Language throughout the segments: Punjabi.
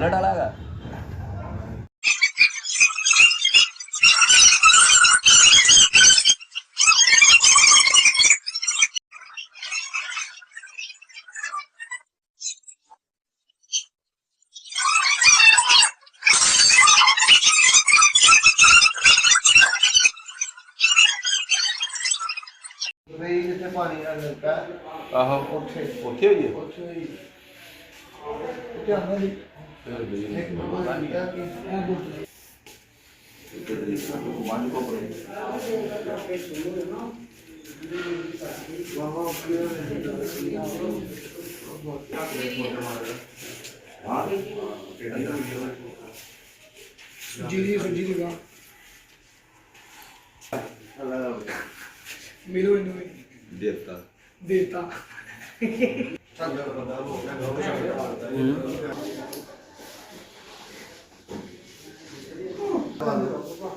ਬੁਲਟ ਵਾਲਾ ਹੈਗਾ ਵੀ ਜਿੱਥੇ ਪਾਣੀ ਆ ਲੱਗਾ ਆਹੋ ਉੱਥੇ ਉੱਥੇ ਹੋਈ ਹੈ ਉੱਥੇ ਹੀ ਉੱਥੇ ਆਉਂਦਾ ਜੀ ਇੱਕ ਨੰਬਰ ਲਿਖਿਆ ਕਿ ਇਹ ਗੁੱਟ ਬਾਬਾ ਜੀਰੀ ਸੱਜੀ ਦੀ ਗਾ ਮਿਲੋ ਇਹਨੂੰ ਵੀ ਦੇਵਤਾ ਦੇਤਾ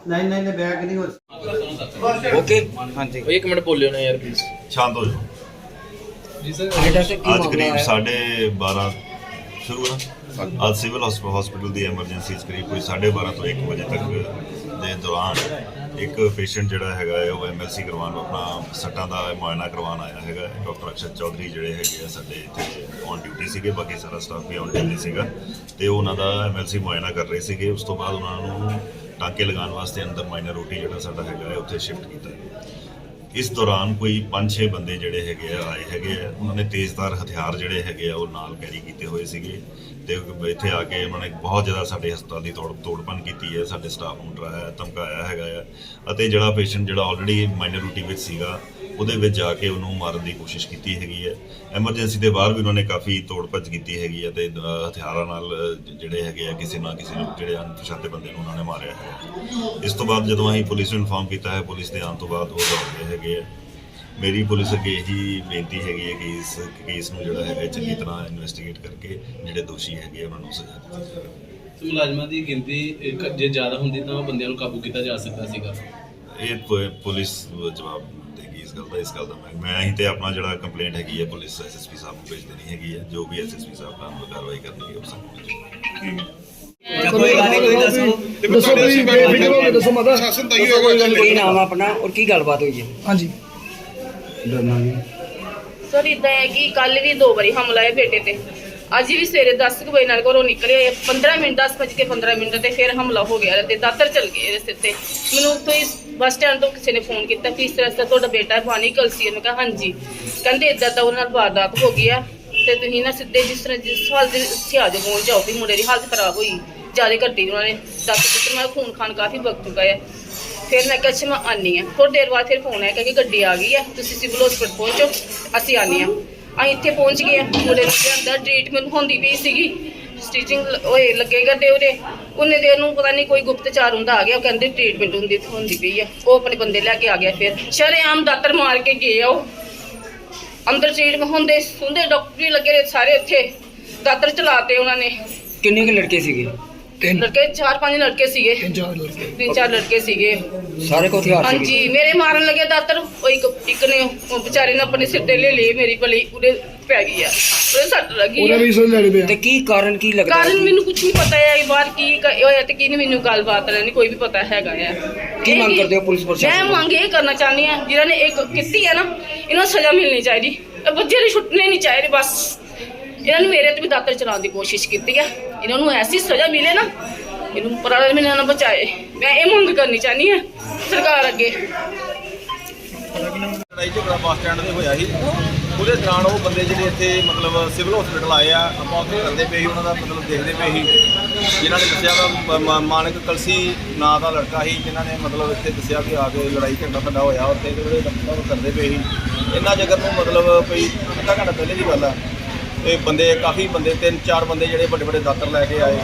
ਨਹੀਂ ਨਹੀਂ ਨਹੀਂ ਬੈਗ ਨਹੀਂ ਹੋ ਓਕੇ ਇੱਕ ਮਿੰਟ ਬੋਲਿਓ ਨਾ ਯਾਰ ਪਲੀਜ਼ ਸ਼ਾਂਤ ਹੋ ਜਾਓ। ਜੀ ਸਰ ਅੱਜ ਕਰੀਬ 12:30 ਸ਼ੁਰੂ ਆ ਅੱਜ ਸਿਵਲ ਹਸਪੀਟਲ ਦੀ ਐਮਰਜੈਂਸੀ ਕਰੀਬ ਕੋਈ 12:30 ਤੋਂ 1 ਵਜੇ ਤੱਕ ਦੇ ਦੌਰਾਨ ਇੱਕ ਪੇਸ਼ੈਂਟ ਜਿਹੜਾ ਹੈਗਾ ਹੈ ਉਹ ਐਮਐਲਸੀ ਕਰਵਾਉਣ ਆਪਣਾ ਸੱਟਾਂ ਦਾ ਮੁਆਇਨਾ ਕਰਵਾਉਣ ਆਇਆ ਹੈਗਾ ਡਾਕਟਰ ਅਕਸ਼ਰ ਚੌਧਰੀ ਜਿਹੜੇ ਹੈਗੇ ਆ ਸਾਡੇ ਇੱਥੇ ਔਨ ਡਿਊਟੀ ਸੀਗੇ ਬਾਕੀ ਸਾਰਾ ਸਟਾਫ ਵੀ ਔਨ ਡਿਊਟੀ ਸੀਗਾ। ਤੇ ਉਹ ਉਹਨਾਂ ਦਾ ਐਮਐਲਸੀ ਮੁਆਇਨਾ ਕਰ ਰਹੇ ਸੀਗੇ। ਉਸ ਤੋਂ ਬਾਅਦ ਉਹਨਾਂ ਨੂੰ ਟਾਂਕੇ ਲਗਾਉਣ ਵਾਸਤੇ ਅੰਦਰ ਮਾਈਨਰ ਰੋਟੀ ਜਿਹੜਾ ਸਾਡਾ ਹੈਗਾ ਹੈ, ਉੱਥੇ ਸ਼ਿਫਟ ਕੀਤਾ ਇਸ ਦੌਰਾਨ ਕੋਈ 5-6 ਬੰਦੇ ਜਿਹੜੇ ਹੈਗੇ ਆ, ਆਏ ਹੈਗੇ ਆ। ਉਹਨਾਂ ਨੇ ਤੇਜ਼ਧਾਰ ਹਥਿਆਰ ਜਿਹੜੇ ਹੈਗੇ ਆ, ਉਹ ਨਾਲ ਕੈਰੀ ਕੀਤੇ ਹੋਏ ਸੀਗੇ। ਤੇ ਇੱਥੇ ਆ ਕੇ ਉਹਨਾਂ ਨੇ ਬਹੁਤ ਜ਼ਿਆਦਾ ਸਾਡੇ ਹਸਪਤਾਲ ਦੀ ਤੋੜ ਤੋੜਪਨ ਕੀਤੀ ਹੈ, ਸਾਡੇ ਸਟਾਫ ਨੂੰ ਡਰਾਇਆ, ਧਮਕਾਇਆ ਹੈਗਾ ਆ। ਅਤੇ ਜਿਹੜਾ ਪੇਸ਼ੈਂਟ ਜਿਹੜਾ ਆਲਰੇਡੀ ਮਾਈਨੋਰਿਟੀ ਵਿੱਚ ਸੀਗਾ ਉਹਦੇ ਵਿੱਚ ਜਾ ਕੇ ਉਹਨੂੰ ਮਾਰਨ ਦੀ ਕੋਸ਼ਿਸ਼ ਕੀਤੀ ਹੈਗੀ ਹੈ। ਐਮਰਜੈਂਸੀ ਦੇ ਬਾਹਰ ਵੀ ਉਹਨਾਂ ਨੇ ਕਾਫੀ ਤੋੜ ਭੱਜ ਕੀਤੀ ਹੈਗੀ ਹੈ ਤੇ ਹਥਿਆਰਾਂ ਨਾਲ ਜਿਹੜੇ ਹੈਗੇ ਆ ਕਿਸੇ ਨਾ ਕਿਸੇ ਨੂੰ ਜਿਹੜੇ ਅਣਪਛਾਤੇ ਬੰਦੇ ਨੂੰ ਉਹਨਾਂ ਨੇ ਮਾਰਿਆ ਹੈ ਇਸ ਤੋਂ ਬਾਅਦ ਜਦੋਂ ਅਸੀਂ ਪੁਲਿਸ ਨੂੰ ਇਨਫਾਰਮ ਕੀਤਾ ਹੈ ਪੁਲਿਸ ਦੇ ਆਉਣ ਤੋਂ ਬਾਅਦ ਉਹ ਦੌੜਦੇ ਹੈਗੇ ਆ। ਮੇਰੀ ਪੁਲਿਸ ਅੱਗੇ ਇਹੀ ਬੇਨਤੀ ਹੈਗੀ ਹੈ ਕਿ ਇਸ ਕੇਸ ਨੂੰ ਜਿਹੜਾ ਹੈਗਾ ਚੰਗੀ ਤਰ੍ਹਾਂ ਇਨਵੈਸਟੀਗੇਟ ਕਰਕੇ ਜਿਹੜੇ ਦੋਸ਼ੀ ਹੈਗੇ ਉਹਨਾਂ ਨੂੰ ਸਜ਼ਾ ਦਿੱਤੀ ਜਾਵੇ। ਮੁਲਾਜ਼ਮਾਂ ਦੀ ਗਿਣਤੀ ਜੇ ਜ਼ਿਆਦਾ ਹੁੰਦੀ ਤਾਂ ਉਹ ਬੰਦਿਆਂ ਨੂੰ ਕਾਬੂ ਕੀਤਾ ਜਾ ਸਕਦਾ ਸੀਗਾ। ਇਹ ਪੁਲਿਸ ਜਵਾਬ ਦੇਗੀ ਇਸ ਗੱਲ ਦਾ ਇਸ ਗੱਲ ਦਾ ਮੈਂ ਮੈਂ ਹੀ ਤੇ ਆਪਣਾ ਜਿਹੜਾ ਕੰਪਲੇਂਟ ਹੈਗੀ ਹੈ ਪੁਲਿਸ ਐਸਐਸਪੀ ਸਾਹਿਬ ਨੂੰ ਭੇਜ ਦੇਣੀ ਹੈਗੀ ਹੈ ਜੋ ਵੀ ਐਸਐਸਪੀ ਸਾਹਿਬ ਨਾਲ ਕਾਰਵਾਈ ਕਰਨਗੇ ਉਹ ਸਭ ਕੁਝ ਕੋਈ ਗੱਲ ਨਹੀਂ ਕੋਈ ਦੱਸੋ ਦੱਸੋ ਤੁਸੀਂ ਬੇਫਿਕਰ ਹੋ ਕੇ ਦੱਸੋ ਮਾਤਾ ਕੀ ਨਾਮ ਆ ਆਪਣਾ ਔਰ ਕੀ ਗੱਲਬਾਤ ਹੋਈ ਹੈ ਹਾਂਜੀ ਸਰ ਇਦਾਂ ਹੈ ਕਿ ਕੱਲ ਵੀ ਦੋ ਵਾਰੀ ਹਮਲਾ ਹੈ ਬੇਟੇ ਤੇ ਅੱਜ ਵੀ ਸਵੇਰੇ 10 ਕੁ ਵਜੇ ਨਾਲ ਘਰੋਂ ਨਿਕਲੇ ਆ 15 ਮਿੰਟ 10 ਵਜੇ ਕੇ 15 ਮਿੰਟ ਤੇ ਫਿਰ ਹਮਲਾ ਹੋ ਗਿਆ ਤੇ ਦਾਤਰ ਚਲ ਗਏ ਰਸਤੇ ਤੇ। ਮੈਨੂੰ ਉੱਥੋਂ ਹੀ ਬੱਸ ਸਟੈਂਡ ਤੋਂ ਕਿਸੇ ਨੇ ਫੋਨ ਕੀਤਾ ਕਿ ਇਸ ਤਰ੍ਹਾਂ ਇਸ ਤੁਹਾਡਾ ਬੇਟਾ ਬਾਨੀ ਕਲਸੀ ਮੈਂ ਕਿਹਾ, ਹਾਂਜੀ। ਕਹਿੰਦੇ ਇਦਾਂ ਤਾਂ ਉਹਨਾਂ ਨਾਲ ਵਾਰਦਾਤ ਹੋ ਗਈ ਆ ਤੇ ਤੁਸੀਂ ਨਾ ਸਿੱਧੇ ਜਿਸ ਤਰ੍ਹਾਂ ਜਿਸ ਹਾਲ ਦੇ ਉੱਥੇ ਆ ਜਾਓ ਪਹੁੰਚ ਜਾਓ, ਵੀ ਮੁੰਡੇ ਦੀ ਹਾਲਤ ਖਰਾਬ ਹੋਈ। ਜ਼ਿਆਦਾ ਘੱਟੀ ਉਹਨਾਂ ਨੇ ਦੱਸ ਦਿੱਤਾ ਮੈਂ ਖੂਨ ਖਾਨ ਕਾਫੀ ਵਕਤ ਚੁੱਕਾ ਹੈ ਫਿਰ ਮੈਂ ਕਿਹਾ, ਅੱਛਾ, ਮੈਂ ਆਨੀ ਆ ਥੋੜੀ ਦੇਰ ਬਾਅਦ ਫਿਰ ਫੋਨ ਆਇਆ ਕਿ ਗੱਡੀ ਆ ਗਈ ਹੈ ਤੁਸੀਂ ਸਿਵਲ ਹਸਪਤਾਲ ਪਹੁੰਚੋ, ਅਸੀਂ ਆਨੀ ਆ ਅਸੀਂ ਇੱਥੇ ਪਹੁੰਚ ਗਏ ਹਾਂ। ਮੁੰਡੇ ਦੇ ਅੰਦਰ ਟ੍ਰੀਟਮੈਂਟ ਹੁੰਦੀ ਪਈ ਸੀਗੀ। ਸਟਿਚਿੰਗ ਹੋਏ ਲੱਗੇਗਾ ਤੇ ਉਹਦੇ। ਉਹਨੇ ਦੇ ਉਹਨੂੰ ਪਤਾ ਨਹੀਂ ਕੋਈ ਗੁਪਤਚਾਰ ਹੁੰਦਾ ਆ ਗਿਆ। ਉਹ ਕਹਿੰਦੇ ਟ੍ਰੀਟਮੈਂਟ ਹੁੰਦੀ ਹੁੰਦੀ ਪਈ ਆ। ਉਹ ਆਪਣੇ ਬੰਦੇ ਲੈ ਕੇ ਆ ਗਿਆ ਫਿਰ। ਸ਼ਰੇਆਮ ਦਾਤਰ ਮਾਰ ਕੇ ਗਏ ਆ ਉਹ। ਅੰਦਰ ਟ੍ਰੀਟਮੈਂਟ ਹੁੰਦੇ ਹੁੰਦੇ ਡਾਕਟਰ ਵੀ ਲੱਗੇ ਨੇ ਸਾਰੇ ਉੱਥੇ ਦਾਤਰ ਚਲਾਤੇ ਉਹਨਾਂ ਨੇ। ਕਿੰਨੇ ਕੁ ਲੜਕੇ ਸੀਗੇ? ਤਿੰਨ। ਲੜਕੇ ਚਾਰ ਪੰਜ ਲੜਕੇ ਸੀਗੇ। ਤਿੰਨ ਚਾਰ ਲੜਕੇ। ਤਿੰਨ ਚਾਰ ਲੜਕੇ ਸੀਗੇ। ਸਾਰੇ ਕੋ ਹਥਿਆਰ ਸੀਗੇ। ਹਾਂਜੀ ਮੇਰੇ ਮਾਰਨ ਲੱਗੇ ਦਾਤਰ ਉਹ ਇੱਕ ਇੱਕ ਨੇ ਉਹ ਵਿਚਾਰੇ ਨੇ ਆਪਣੇ ਸਿਰ ਤੇ ਲੈ ਲਈ ਮੇਰੀ ਭਲੀ ਉਹਦੇ ਪੈ ਗਈ ਆ। ਉਹਦੇ ਸੱਟ ਲੱਗੀ ਉਹਨਾਂ ਆ ਵੀ ਸੋ ਲੜ ਪਿਆ ਤੇ ਕੀ ਕਾਰਨ ਕੀ ਲੱਗਦਾ? ਕਾਰਨ ਮੈਨੂੰ ਕੁਝ ਨਹੀਂ ਪਤਾ ਹੈ ਇਹ ਬਾਤ ਕੀ ਕ- ਹੋਇਆ ਤੇ ਕੀ ਨਹੀਂ ਮੈਨੂੰ ਗੱਲਬਾਤ ਨਹੀਂ ਕੋਈ ਵੀ ਪਤਾ ਹੈਗਾ ਆ। ਕੀ ਮੰਗ ਕਰਦੇ ਹੋ ਪੁਲਿਸ ਪ੍ਰਸ਼ਾਸਨ ਮੈਂ ਤੋਂ? ਮੰਗ ਇਹ ਕਰਨਾ ਚਾਹੁੰਦੀ ਆ ਜਿਨ੍ਹਾਂ ਨੇ ਇੱਕ ਕੀਤੀ ਹੈ ਨਾ ਇਹਨਾਂ ਨੂੰ ਸਜ਼ਾ ਮਿਲਣੀ ਚਾਹੀਦੀ। ਇਹ ਬੱਚੇ ਨੂੰ ਛੁੱਟਣੇ ਨਹੀਂ ਚਾਹੀਦੇ ਬਸ। ਇਹਨਾਂ ਨੂੰ ਮੇਰੇ ਤੇ ਵੀ ਦਾਤਰ ਚਲਾਉਣ ਦੀ ਕੋਸ਼ਿਸ਼ ਕੀਤੀ ਆ। ਇਹਨਾਂ ਨੂੰ ਐਸੀ ਸਜ਼ਾ ਮਿਲੇ ਨਾ, ਇਹਨੂੰ ਪਰਾਲੇ ਮੈਨੂੰ ਨਾ ਬਚਾਏ। ਮੈਂ ਇਹ ਮੰਗ ਕਰਨੀ ਚਾਹੁੰਦੀ ਆ ਸਰਕਾਰ ਅੱਗੇ। ਲੜਾਈ ਝਗੜਾ ਬੱਸ ਸਟੈਂਡ ਤੇ ਹੋਇਆ ਸੀ। ਉਹਦੇ ਦੌਰਾਨ ਉਹ ਬੰਦੇ ਜਿਹੜੇ ਇੱਥੇ ਮਤਲਬ ਸਿਵਲ ਹਸਪੀਟਲ ਆਏ ਆ, ਆਪਾਂ ਉੱਥੇ ਕਰਦੇ ਪਏ ਸੀ, ਉਹਨਾਂ ਦਾ ਮਤਲਬ ਦੇਖਦੇ ਪਏ ਸੀ। ਜਿਨ੍ਹਾਂ ਨੇ ਦੱਸਿਆ ਵਾ ਮਾਨਕ ਕਲਸੀ ਨਾਂ ਦਾ ਲੜਕਾ ਸੀ, ਜਿਨ੍ਹਾਂ ਨੇ ਮਤਲਬ ਇੱਥੇ ਦੱਸਿਆ ਕਿ ਆ ਕੇ ਲੜਾਈ ਝਗੜਾ ਵੱਡਾ ਹੋਇਆ ਉੱਥੇ, ਤੇ ਉਹਦੇ ਮਤਲਬ ਕਰਦੇ ਪਏ ਸੀ। ਇੰਨਾ ਜਗਰ ਨੂੰ ਮਤਲਬ ਕੋਈ ਅੱਧਾ ਘੰਟਾ ਪਹਿਲੇ ਦੀ ਗੱਲ ਆ। ਤੇ ਬੰਦੇ ਕਾਫੀ ਬੰਦੇ ਤਿੰਨ ਚਾਰ ਬੰਦੇ ਜਿਹੜੇ ਵੱਡੇ ਵੱਡੇ ਦਾਤਰ ਲੈ ਕੇ ਆਏ।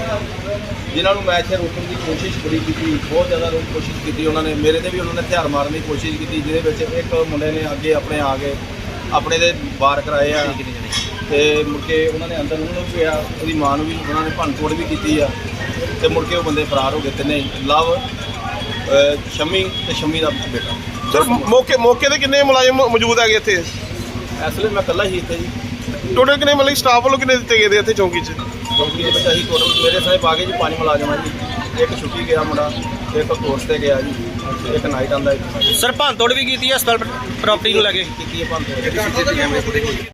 ਜਿਨ੍ਹਾਂ ਨੂੰ ਮੈਂ ਇੱਥੇ ਰੋਕਣ ਦੀ ਕੋਸ਼ਿਸ਼ ਬੜੀ ਕੀਤੀ ਬਹੁਤ ਜ਼ਿਆਦਾ ਰੋਕਣ ਦੀ ਕੋਸ਼ਿਸ਼ ਕੀਤੀ ਉਹਨਾਂ ਨੇ। ਮੇਰੇ ਤੇ ਵੀ ਉਹਨਾਂ ਨੇ ਹਥਿਆਰ ਮਾਰਨ ਦੀ ਕੋਸ਼ਿਸ਼ ਕੀਤੀ ਜਿਹਦੇ ਵਿੱਚ ਇੱਕ ਮੁੰਡੇ ਨੇ ਅੱਗੇ ਆਪਣੇ ਆ ਕੇ ਆਪਣੇ ਦੇ ਵਾਰ ਕਰਾਏ ਆ। ਤੇ ਮੁੜ ਕੇ ਉਹਨਾਂ ਨੇ ਅੰਦਰ ਉਹਨੂੰ ਵੀ ਪਿਆ ਉਹਦੀ ਮਾਂ ਨੂੰ ਵੀ ਉਹਨਾਂ ਨੇ ਭੰਨ ਤੋੜ ਵੀ ਕੀਤੀ ਆ। ਤੇ ਮੁੜ ਕੇ ਉਹ ਬੰਦੇ ਫਰਾਰ ਹੋ ਗਏ ਤਿੰਨੇ ਲਵ ਸ਼ਮੀ ਤੇ ਸ਼ਮੀ ਦਾ ਬੇਟਾ। ਸਰ ਮੌਕੇ ਮੌਕੇ ਤੇ ਕਿੰਨੇ ਮੁਲਾਜ਼ਮ ਮੌਜੂਦ ਹੈਗੇ ਇੱਥੇ? ਇਸ ਮੈਂ ਇਕੱਲਾ ਹੀ ਇੱਥੇ ਜੀ। ਟੋਟਲ ਕਿੰਨੇ ਮਤਲਬ ਸਟਾਫ ਵੱਲੋਂ ਕਿੰਨੇ ਦਿੱਤੇ ਗਏ ਦੇ ਇੱਥੇ ਚੌਂਕੀ 'ਚ? ਚੌਂਕੀ ਦੇ ਵਿੱਚ ਅਸੀਂ ਟੋਟਲ ਮੇਰੇ ਸਾਹਿਬ ਆ ਗਏ ਜੀ ਪੰਜ ਮੁਲਾਜ਼ਮ ਆ ਜੀ। ਇੱਕ ਛੁੱਟੀ ਗਿਆ ਮੁੰਡਾ ਇੱਕ ਕੋਰਸ ਤੇ ਗਿਆ ਜੀ। ਇੱਕ ਨਾਈਟ ਆਂਦਾ ਇੱਕ ਸਰ ਭੰਨ ਤੋੜ ਵੀ ਕੀਤੀ ਹੈ ਹਸਪਤਾਲ ਪ੍ਰਾਪਰਟੀ ਨੂੰ ਲੈ ਕੇ? ਕੀਤੀ ਹੈ ਪੰਜ